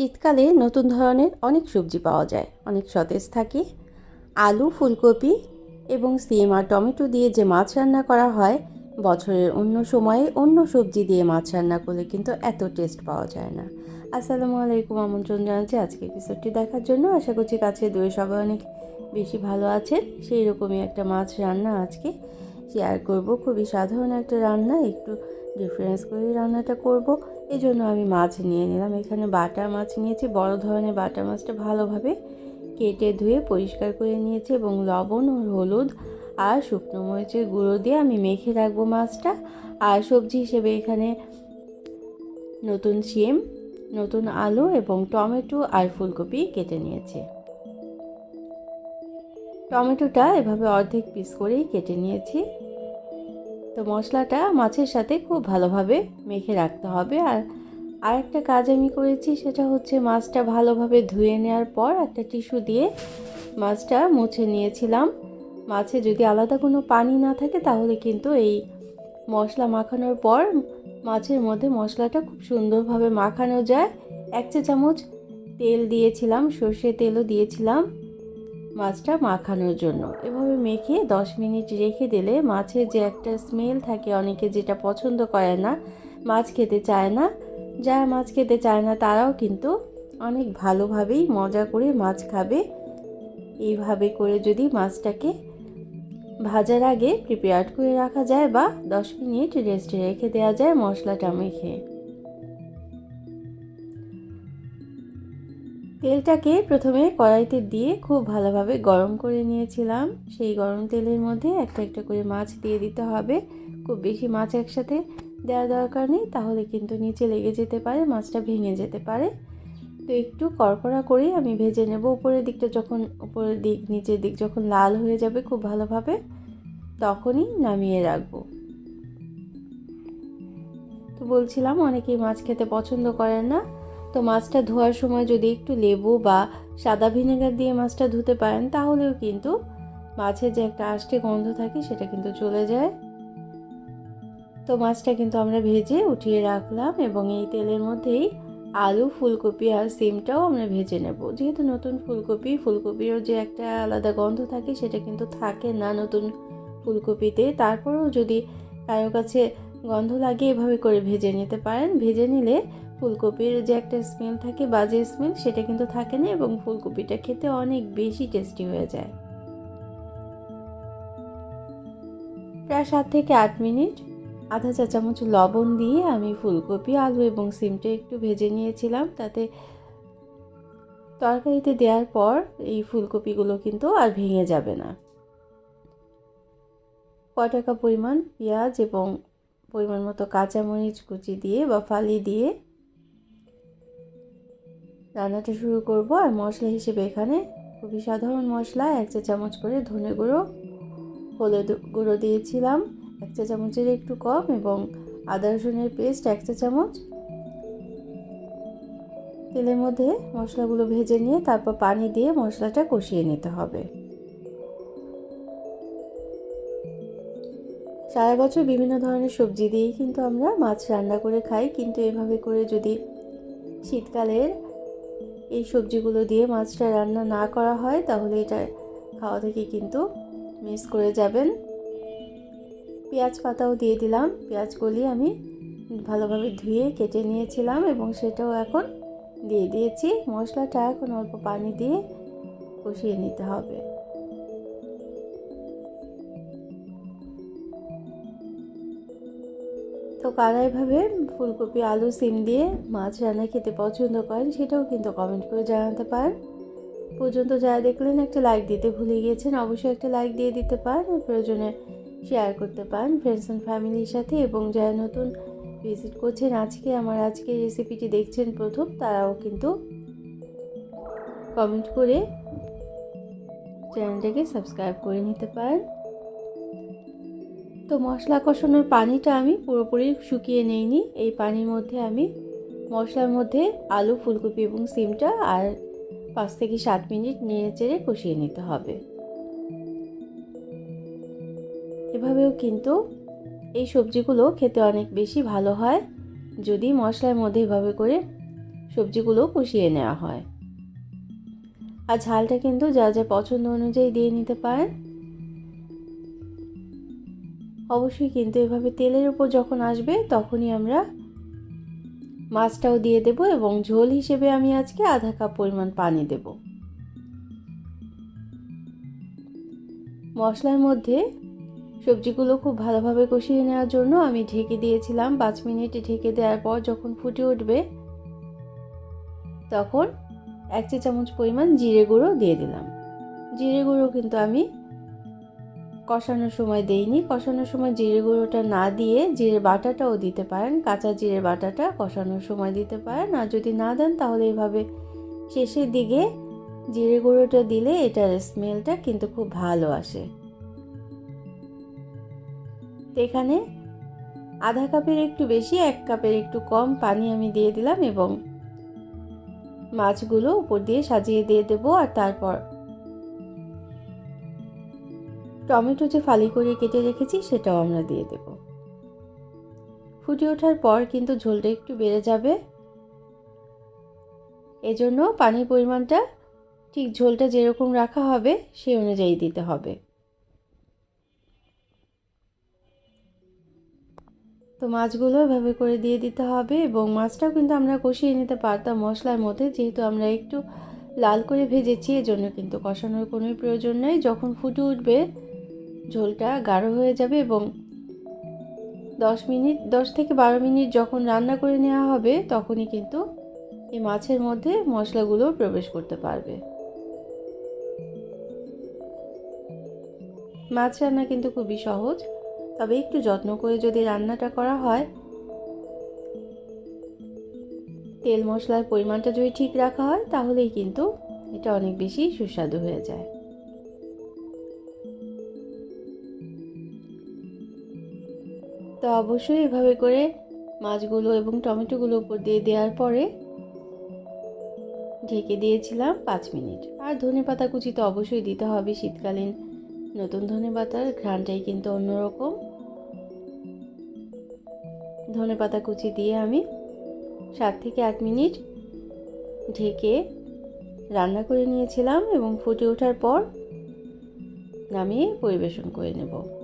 শীতকালে নতুন ধরনের অনেক সবজি পাওয়া যায়। অনেক সতেজ থাকে। আলু, ফুলকপি এবং সিম আর টমেটো দিয়ে যে মাছ রান্না করা হয়, বছরের অন্য সময়ে অন্য সবজি দিয়ে মাছ রান্না করলে কিন্তু এত টেস্ট পাওয়া যায় না। আসসালামু আলাইকুম, আমন্ত্রণ জানাচ্ছি আজকে এপিসোডটি দেখার জন্য। আশা করছি কাছে দূরে সবাই অনেক বেশি ভালো আছেন। সেই রকমই একটা মাছ রান্না আজকে শেয়ার করব। খুবই সাধারণ একটা রান্না। একটু ডিফারেন্স করে রান্নাটা করব। এই জন্য আমি মাছ নিয়ে নিলাম। এখানে বাটা মাছ নিয়েছি। বড় ধরনের বাটা মাছটা ভালোভাবে কেটে ধুয়ে পরিষ্কার করে নিয়েছি এবং লবণ ও হলুদ আর শুকনো মরিচের গুঁড়ো দিয়ে আমি মেখে রাখব মাছটা। আর সবজি হিসেবে এখানে নতুন শিম, নতুন আলু এবং টমেটো আর ফুলকপি কেটে নিয়েছি। টমেটোটা এভাবে অর্ধেক পিস করেই কেটে নিয়েছি। তো মশলাটা মাছের সাথে খুব ভালোভাবে মেখে রাখতে হবে। আর আরেকটা কাজ আমি করেছি সেটা হচ্ছে মাছটা ভালোভাবে ধুয়ে নেওয়ার পর একটা টিস্যু দিয়ে মাছটা মুছে নিয়েছিলাম। মাছে যদি আলাদা কোনো পানি না থাকে তাহলে কিন্তু এই মশলা মাখানোর পর মাছের মধ্যে মশলাটা খুব সুন্দরভাবে মাখানো যায়। এক চা চামচ তেল দিয়েছিলাম সর্ষে তেলও দিয়েছিলাম। মাছটা মাখানোর জন্য। এভাবে মেখে দশ মিনিট রেখে দিলে মাছের যে একটা স্মেল থাকে, অনেকে যেটা পছন্দ করে না, মাছ খেতে চায় না। যারা মাছ খেতে চায় না, তারাও কিন্তু অনেক ভালোভাবেই মজা করে মাছ খাবে। এইভাবে করে যদি মাছটাকে ভাজার আগে প্রিপেয়ার করে রাখা যায় বা দশ মিনিট রেস্টে রেখে দেওয়া যায় মশলাটা মেখে। তেলটাকে প্রথমে কড়াইতে দিয়ে খুব ভালোভাবে গরম করে নিয়েছিলাম। সেই গরম তেলের মধ্যে একটা একটা করে মাছ দিয়ে দিতে হবে। খুব বেশি মাছ একসাথে দেওয়ার দরকার নেই, তাহলে কিন্তু নিচে লেগে যেতে পারে, মাছটা ভেঙে যেতে পারে। তো একটু কড়কড়া করেই আমি ভেজে নেব উপরের দিকটা যখন, উপরের দিক, নিচের দিক যখন লাল হয়ে যাবে খুব ভালোভাবে, তখনই নামিয়ে রাখব। তো বলছিলাম, অনেকেই মাছ খেতে পছন্দ করেন না। তো মাছটা ধোয়ার সময় যদি একটু লেবু বা সাদা ভিনেগার দিয়ে মাছটা ধুতে পারেন, তাহলেও কিন্তু মাছের যে একটা আষ্টে গন্ধ থাকে সেটা কিন্তু চলে যায়। তো মাছটা কিন্তু আমরা ভেজে উঠিয়ে রাখলাম এবং এই তেলের মধ্যেই আলু, ফুলকপি আর সিমটাও আমরা ভেজে নেব। যেহেতু নতুন ফুলকপি, ফুলকপিরও যে একটা আলাদা গন্ধ থাকে সেটা কিন্তু থাকে না নতুন ফুলকপিতে। তারপরেও যদি কারও কাছে গন্ধ লাগে, এভাবে করে ভেজে নিতে পারেন। ভেজে নিলে ফুলকপির যে একটা স্মেল থাকে, বাজে স্মেল সেটা কিন্তু থাকে না এবং ফুলকপিটা খেতে অনেক বেশি টেস্টি হয়ে যায়। প্রায় সাত থেকে আট মিনিট আধা চা চামচ লবণ দিয়ে আমি ফুলকপি, আলু এবং সিমটা একটু ভেজে নিয়েছিলাম। তাতে তরকারিতে দেওয়ার পর এই ফুলকপিগুলো কিন্তু আর ভেঙে যাবে না। ক টাকা পরিমাণ পেঁয়াজ এবং পরিমাণ মতো কাঁচামরিচ কুচি দিয়ে বা ফালি দিয়ে রান্নাটা শুরু করব আর মশলা হিসেবে এখানে খুবই সাধারণ মশলা, এক চা চামচ করে ধনে গুঁড়ো, হলুদ গুঁড়ো দিয়েছিলাম, এক চা চামচের একটু কম এবং আদা রসুনের পেস্ট এক চা চামচ। তেলের মধ্যে মশলাগুলো ভেজে নিয়ে তারপর পানি দিয়ে মশলাটা কষিয়ে নিতে হবে। সারা বছর বিভিন্ন ধরনের সবজি দিয়েই কিন্তু আমরা মাছ রান্না করে খাই, কিন্তু এভাবে করে যদি শীতকালের এই সবজিগুলো দিয়ে মাছটা রান্না না করা হয়, তাহলে এটা খাওয়া থেকে কিন্তু মিস করে যাবেন। পেঁয়াজ পাতাও দিয়ে দিলাম। পেঁয়াজগুলি আমি ভালোভাবে ধুয়ে কেটে নিয়েছিলাম এবং সেটাও এখন দিয়ে দিয়েছি। মশলাটা এখন অল্প পানি দিয়ে কষিয়ে নিতে হবে। তো কারা এভাবে ফুলকপি, আলু, সিম দিয়ে মাছ রান্না খেতে পছন্দ করেন, সেটাও কিন্তু কমেন্ট করে জানাতে পারেন। পর্যন্ত যারা দেখলেন, একটা লাইক দিতে ভুলে গিয়েছেন, অবশ্যই একটা লাইক দিয়ে দিতে পারেন প্রয়োজনে শেয়ার করতে পারেন ফ্রেন্ডস অ্যান্ড ফ্যামিলির সাথে এবং যারা নতুন ভিজিট করছেন, আজকে আমার আজকে রেসিপিটি দেখছেন প্রথম, তারাও কিন্তু কমেন্ট করে চ্যানেলটাকে সাবস্ক্রাইব করে নিতে পারেন। তো মশলা কষানোর পানিটা আমি পুরোপুরি শুকিয়ে নেইনি। এই পানির মধ্যে আমি মশলার মধ্যে আলু, ফুলকপি এবং সিমটা আর পাঁচ থেকে সাত মিনিট নেড়ে চেড়ে কষিয়ে নিতে হবে। এভাবেও কিন্তু এই সবজিগুলো খেতে অনেক বেশি ভালো হয় যদি মশলার মধ্যে এভাবে করে সবজিগুলো কষিয়ে নেওয়া হয়। আর ঝালটা কিন্তু যা যা পছন্দ অনুযায়ী দিয়ে নিতে পারেন। অবশ্যই কিন্তু এভাবে তেলের উপর যখন আসবে তখনই আমরা মাছটাও দিয়ে দেব এবং ঝোল হিসেবে আমি আজকে আধা কাপ পরিমাণ পানি দেব। মশলার মধ্যে সবজিগুলো খুব ভালোভাবে কষিয়ে নেওয়ার জন্য আমি ঢেকে দিয়েছিলাম। পাঁচ মিনিট ঢেকে দেওয়ার পর যখন ফুটে উঠবে তখন এক চা চামচ পরিমাণ জিরে গুঁড়ো দিয়ে দিলাম। জিরে গুঁড়ো কিন্তু আমি কষানোর সময় দেইনি। কষানোর সময় জিরে গুঁড়োটা না দিয়ে জিরে বাটাটাও দিতে পারেন। কাঁচা জিরে বাটাটা কষানোর সময় দিতে পারেন। আর যদি না দেন তাহলে এইভাবে শেষের দিকে জিরে গুঁড়োটা দিলে এটার স্মেলটা কিন্তু খুব ভালো আসে। এখানে আধা কাপের একটু বেশি, এক কাপের একটু কম পানি আমি দিয়ে দিলাম এবং মাছগুলো উপর দিয়ে সাজিয়ে দিয়ে দেবো। আর তারপর টমেটো যে ফালি করে কেটে রেখেছি, সেটাও আমরা দিয়ে দেব। ফুটে ওঠার পর কিন্তু ঝোলটা একটু বেড়ে যাবে। এজন্য পানির পরিমাণটা ঠিক ঝোলটা যেরকম রাখা হবে, সেই অনুযায়ী দিতে হবে। তো মাছগুলো এভাবে করে দিয়ে দিতে হবে এবং মাছটাও কিন্তু আমরা কষিয়ে নিতে পারতাম মশলার মধ্যে, যেহেতু আমরা একটু লাল করে ভেজেছি, এজন্য কিন্তু কষানোর কোনো প্রয়োজন নেই। যখন ফুটে উঠবে ঝোলটা গাঢ় হয়ে যাবে এবং দশ মিনিট, দশ থেকে বারো মিনিট যখন রান্না করে নেওয়া হবে, তখনই কিন্তু এই মাছের মধ্যে মশলাগুলো প্রবেশ করতে পারবে। মাছ রান্না কিন্তু খুবই সহজ, তবে একটু যত্ন করে যদি রান্নাটা করা হয়, তেল মশলার পরিমাণটা যদি ঠিক রাখা হয়, তাহলেই কিন্তু এটা অনেক বেশি সুস্বাদু হয়ে যায়। তো অবশ্যই এভাবে করে মাছগুলো এবং টমেটোগুলো উপর দিয়ে দেওয়ার পরে ঢেকে দিয়েছিলাম পাঁচ মিনিট। আর ধনে পাতা কুচি তো অবশ্যই দিতে হবে শীতকালীন। নতুন ধনে পাতার ঘ্রানটাই কিন্তু অন্যরকম। ধনে পাতা কুচি দিয়ে আমি সাত থেকে আট মিনিট ঢেকে রান্না করে নিয়েছিলাম এবং ফুটে ওঠার পর নামিয়ে পরিবেশন করে নেব।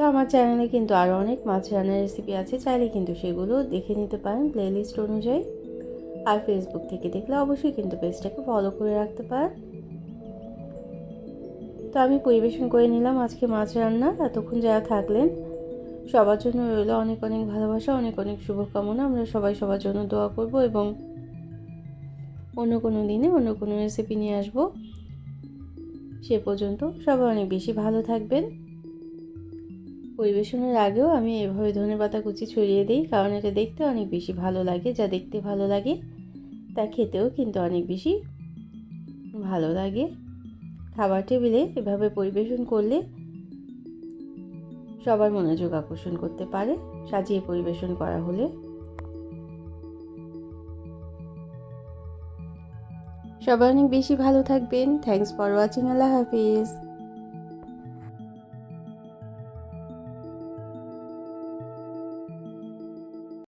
তো আমার চ্যানেলে কিন্তু আরও অনেক মাছ রান্নার রেসিপি আছে, চাইলে কিন্তু সেগুলো দেখে নিতে পারেন প্লেলিস্ট অনুযায়ী। আর ফেসবুক থেকে দেখলে অবশ্যই কিন্তু পেজটাকে ফলো করে রাখতে পারেন। তো আমি পরিবেশন করে নিলাম আজকে মাছ রান্না। এতক্ষণ যারা থাকলেন, সবার জন্য রইল অনেক অনেক ভালোবাসা, অনেক অনেক শুভকামনা। আমরা সবাই সবার জন্য দোয়া করব এবং অন্য কোনো দিনে অন্য কোনো রেসিপি নিয়ে আসব। সে পর্যন্ত সবাই অনেক বেশি ভালো থাকবেন। পরিবেশনের আগেও আমি এভাবে ধনে পাতা কুচি ছড়িয়ে দিই, কারণ এটা দেখতে অনেক বেশি ভালো লাগে, যা দেখতে ভালো লাগে। তা খেতেও কিন্তু অনেক বেশি ভালো লাগে। খাবার টেবিলে এভাবে পরিবেশন করলে সবার মনোযোগ আকর্ষণ করতে পারে, সাজিয়ে পরিবেশন করা হলে। সবাই অনেক বেশি ভালো থাকবেন। থ্যাংকস ফর ওয়াচিং আল্লাহ হাফিজ।